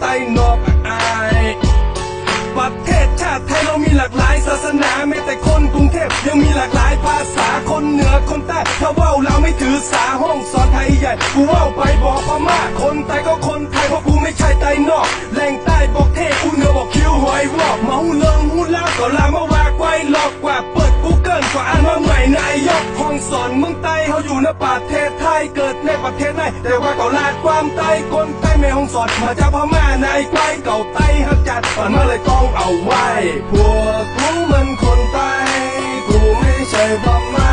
ไตยนอกอาย ประเทศชาติไทยเรามีหลากหลายศาสนาแม้แต่คนกรุงเทพยังมีหลากหลายภาษาคนเหนือคนใต้ถ้าว่าเราไม่ถือสาห้องสอนไทยใหญ่กูว่าไปบอกพม่าคนไทยก็คนไทยเพราะกูไม่ใช่ไตยนอกแหลงใต้บอกเทพกูเหนือบอกคิ้วหอยวอกมาหูเลิงหูลาก็ลามาวากไว้หลอกกว่าเปิดกูเกิลก็อ่านว่าใหม่นายกห้องสอนเมืองไต้เขาอยู่ในประเทศไทยเกิดในประเทศไหนแต่ว่าก็ลาดความไต้คนไท สดมาจากพม่านายไกลเก่าไต้ฮักจัดมันมาเลยต้องเอาไว้ พวกกูมันคนไต้กูไม่ใช่พม่า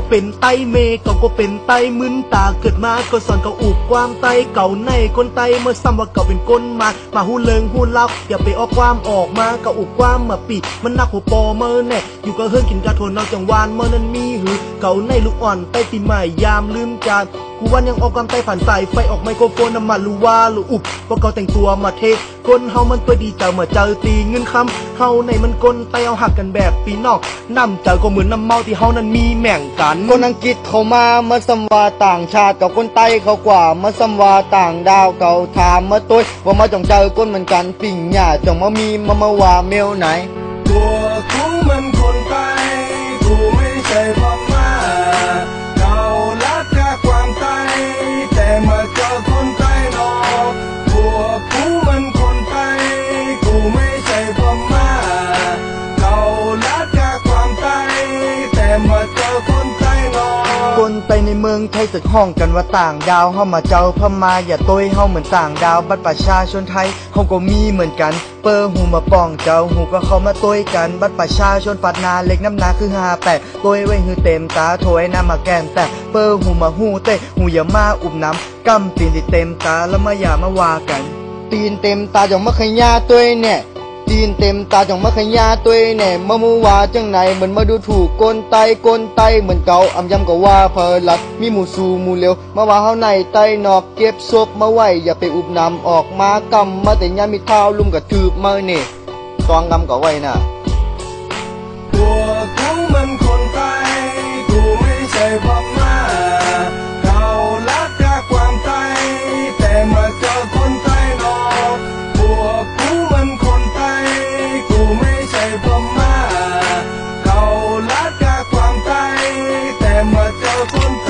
ก็เป็นไตเมเขาก็เป็นไตมึนตาเกิดมาก็สอนเขาอุบความไตเก่าในคนไตเมื่อซ้ำว่าเขาเป็นก้นมามาหูเลิงหูเล่าอย่าไปออกความออกมาเก็อุบความมาปีมันนักหัวปอเมื่อแน่อยู่ก็เฮิรนกินกระโทนนอกจังหวานเมื่อนั้นมีหือเก่าในลูกอ่อนไตตีใหม่ยามลืมจานกูวันยังออกความไตผ่านสายไฟออกไมโครโฟนน้ำมันลูว่าลูอุบเพราะเขาแต่งตัวมาเท ก้นเฮามันตัวดีเจ้าเมื่อเจอตีเงินคำเฮาในมันก้นไตเอาหักกันแบบปีนอกน้ำเจอก็เหมือนน้ำเมาที่เฮานั้นมีแม่งกันคนอังกฤษเขามามาสัมวาต่างชาติกับคนไต้เขากว่ามาสัมวาต่างดาวเขาถามมาตัวว่ามาจองเจอก้นเหมือนกันปิ่งหญ้าจองมามีมามาว่าเมลไหนตัวกู ในเมืองไทยสึกห้องกันว่าต่างดาวเฮามาเจ้าพม่าอย่าต้ยเฮาเหมือนต่างดาวบัตรประชาชนไทยเฮาก็มีเหมือนกัน เปอร์หูมาป้องเจ้าหูก็เข้ามาต้ยกันบัตรประชาชนปัดนาเล็กน้ำนาคือ5 8ต้ยไว้หือเต็มตาโถยน้ำมาแกนแต่เปอร์หูมาหูเต้หูอย่ามาอุบน้ำกำตีนที่เต็มตาแล้วมาอย่ามาว่ากัน ตีนเต็มตาจองมาขยาตัวเนี่ย ตีนเต็มตาจองมาขยาตัวเนี่ยมามูว่าจังไหนเหมือนมาดูถูกกนไตกนไตเหมือนเก่าอำยำก็ว่าเพลัดมีหมูสูหมูเร็วมาว่าเฮาในไตนอกเก็บศพมาไว้อย่าไปอุบนำออกมากำมาแต่ยามีเท้าลุมกับทืบมาเนี่ยตองกำก็ไว้น่ะพวกูมันคนใต้กูไม่ใช่พ mata con